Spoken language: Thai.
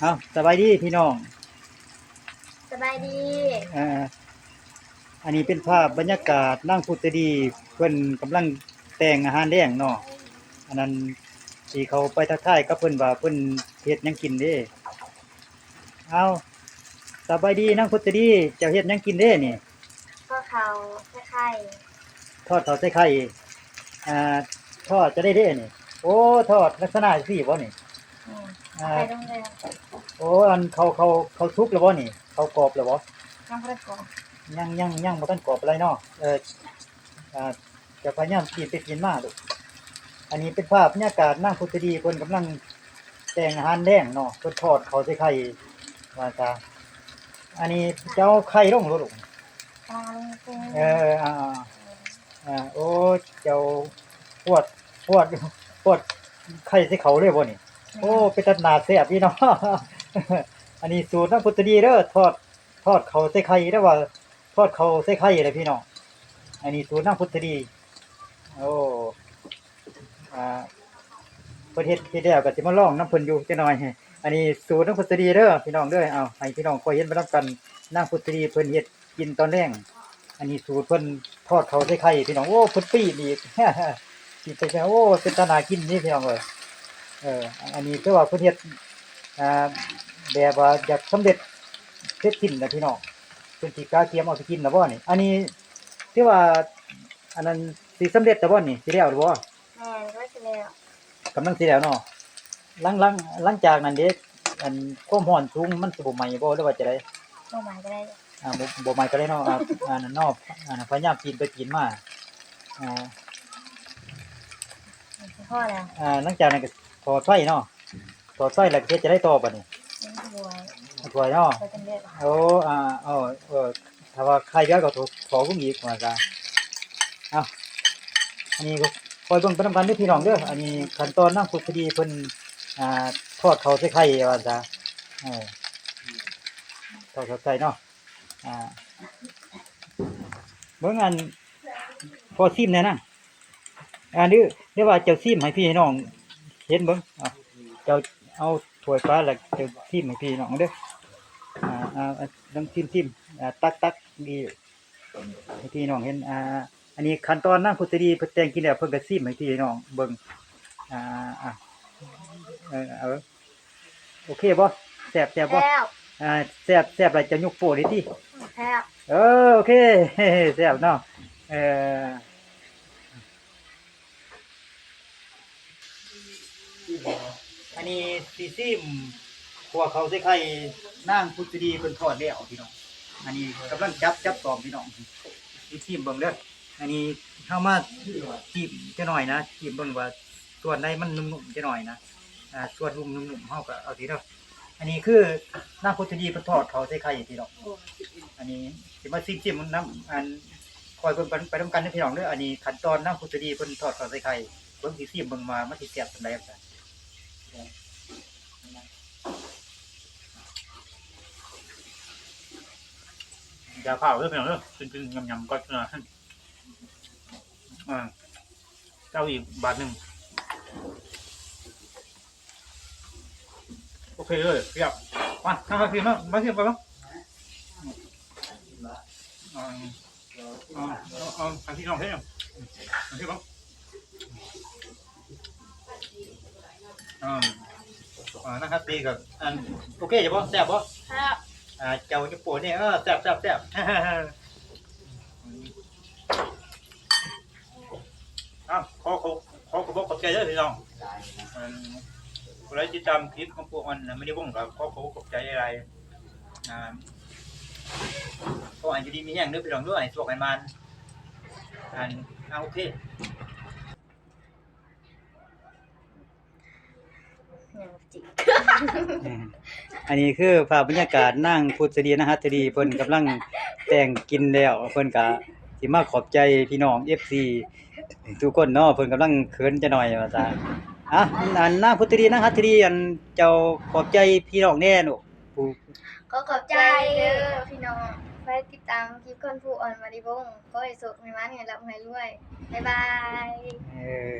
เอาสบายดีพี่น้องสบายดีเอ่ออันนี้เป็นภาพบรรยากาศนั่งพุทธดีเพิ่นกำลังแต่งอาหารแดงเนาะอันนั้นที่เขาไปทักทายกับเพิ่นว่าเพิ่นเฮ็ดหยังกินเด้เอาสบายดีนั่งพุทธดีเจ้าเฮ็ดหยังกินเด้นี่ก็เขาไข่ทอดข้าวใส่ไข่อ่าทอดจะได้เด้นี่โอ้ทอดลักษณะสิบ่นี่ อืมอ่าไปโรงเรียนโอ้อันเขาเขาเขาทุกแล้วบ่นี่ เขากรอบแล้วบ่น้ำประกอบยังยังยังบ่ทันกรอบอะไรเนาะเอออ่าจะพยายามกินไปกินมาลูกอันนี้เป็นภาพบรรยากาศนั่งพุทธดีเพิ่นกำลังแต่งอาหารแดงเนาะเพิ่นทอดข้าวใส่ไข่ว่าซะอันนี้เจ้าไข่ลงบ่ลูกปลาลงกุ้งเอออ่าอ่าโอ้เจ้าปวดปวดปวดไข่ใส่เขาเลยบ่นี่ โอ้เป็นตัดหนาแซ่บพี่เนาะอันนี้สูตรน้ำพุทธดีเด้อทอดทอดเขาใส่ไข่ได้ว่า ทอดเขาใส่ไข่เลยพี่น้องอันนี้สูตรน้ำพุทธดี โอ้อ่าเพิ่นเฮ็ดเฮ็ดแล้วก็สิมาลองน้ำพิ่นอยู่จักหน่อยอันนี้สูตรน้ำพุทธดีเด้อพี่น้องเด้อเอาให้พี่น้องคอยเห็นไปนํกันน้ำพุทธดีเพิ่นเฮ็ดกินตอนแรกอันนี้สูตรเพิ่นทอดเขาใส่ไข่พี่น้องโอ้พิ่นปีดีกกินไปแล้วโอ้เป็นตนากินนี่พี่น้องเอ้ย เออ อันนี้คือว่าเพิ่นเฮ็ดอ่าแบบว่าอยากสำเร็จเสร็จสิ้นแล้วพี่น้องเพิ่นสิกล้าเตรียมเอาไปกินแล้วบ่นี่อันนี้ที่ว่า อันนั้นสิสำเร็จแล้วบ่นี่สิแล้วหรือบ่แม่ก็จะแล้วกำลังสิแล้วเนาะหลังหลังหลังจากนั้นเด้อันความร้อนสูงมันสิบ่ไหม้บ่หรือว่าจะได้ลงมาก็ได้อ่าบ่บ่ไหม้ก็ได้เนาะอ่าอันนั้นเนาะอ่าพยายามปีนไปปีนมาอ่า พ่อแล้ว อ่าหลังจากนั้นก็ถ อดไฟเนาะถอดไฟแล้วก็เฮ็ดจะได้ต่อบัดนี้นี่รวยถอยเนาะไปกันเลือดโอ้อ่าเออเออถ้าว่าใครเยอะก็ถูกขอกุ้งอีกว่าจ้ะเอาอันนี้ก็คอยเบิ่งไปนำกันเด้อพี่น้องเด้ออันนี้ขั้นตอนนั่งฝึกคดีเพิ่นอ่าทอดเขาวใส่ไข่ว่าจ้ะเออทอดเขาวใส่เนาะอ่าเบิ่งอันพอซิมแน่นะอันนี้เรียกว่าเจ้าซิมให้พี่ให้น้อง เห็นเบิ่งอะเจ้าเอาถ้วยฟ้าแล้วเจ้าซิมให้พี่น้องเด้ออ่าอ่าอ่าต้องทิมทิมอ่าตักตักดีให้พี่น้องเห็นอ่าอันนี้ขั้นตอนนั่งพุทธดีเพิ่นแต่งกินแล้วเพิ่นก็ซิมให้พี่น้องเบิ่งอ่าอ่าเออเอาโอเคบ่แซ่บแซ่บบ่แล้วอ่าแซ่บแซ่บแล้วจะยกโป้ดิติ แล้วเออโอเค แซ่บเนาะเออ อันนี้สีซิมขัวเขาใส่ไข่นั่งพุทธดีเพิ่นทอดแล้วพี่น้อง อันนี้กำลังจับจับตอมพี่น้องสีซิมเบิ่งเด้ออันนี้เข้ามาจีบจะหน่อยนะจีบเบิ่งว่าส่วนใดมันนุ่มๆจะหน่อยนะอ่าส่วนนุ่มนุ่มๆเฮาก็เอาทีเด้ออันนี้คือนั่งพุทธดีเพิ่นทอดเขาใส่ไข่พี่น้อง อันนี้สิมาซิมซิมน้ำอันคอยเบิ่งไปไปนํกันเด้อพี่น้องเด้ออันนี้ขั้นตอนน้ำพุทธดีเพิ่นทอดเขาใส่ไข่ เบิ่งสิซิมเบิ่งมามันสิแซ่บเปานใดครับอย่าเผาเด้อพี่น้องเด้อจริงๆยำๆก็นะอ่าเจ้าอีกบาทหนึ่งโอเคเลยเรียบมาทำมาซิมมามาซิมไปบ้างอ่าอ่าอาเอาทางที่น้องเท่ยังทางที่บ้าง อ่าอ่านะครับตีกับอันโอเคจะบ่แซ่บบ่ครับอ่าเจ้าจะปวดเนี่ยเออแซ่บแซ่บแซ่บอ้าวขอขอขอขอบอกขอบใจเด้อพี่น้องอืมคนไรที่ตามคลิปของพวกมันน่ะไม่ได้บ่งกับขอขอขอบใจอะไรอ่าก็อันจะดีมีแห้งเด้อพี่น้องด้วยสวกให้มันอันเอาโอเค ย่างจิกอันนี้คือภาพบรรยากาศนั่งพุทธดีนะฮะทดีเพิ่นกำลังแต่งกินแล้วเพิ่นก็สิมาขอบใจพี่น้อง FC ทุกคนเนาะเพิ่นกำลังเขินจะหน่อยว่าซะอะอันนั่งพุทธดีนะฮะทดีอันเจ้าขอบใจพี่น้องแน่ลูกผู้ก็ขอบใจเด้อพี่น้องไปติดตามคลิปคนผู้อ่อนมาดิบงก็ให้สุขให้มันให้รับให้รวยบ๊ายบาย เออ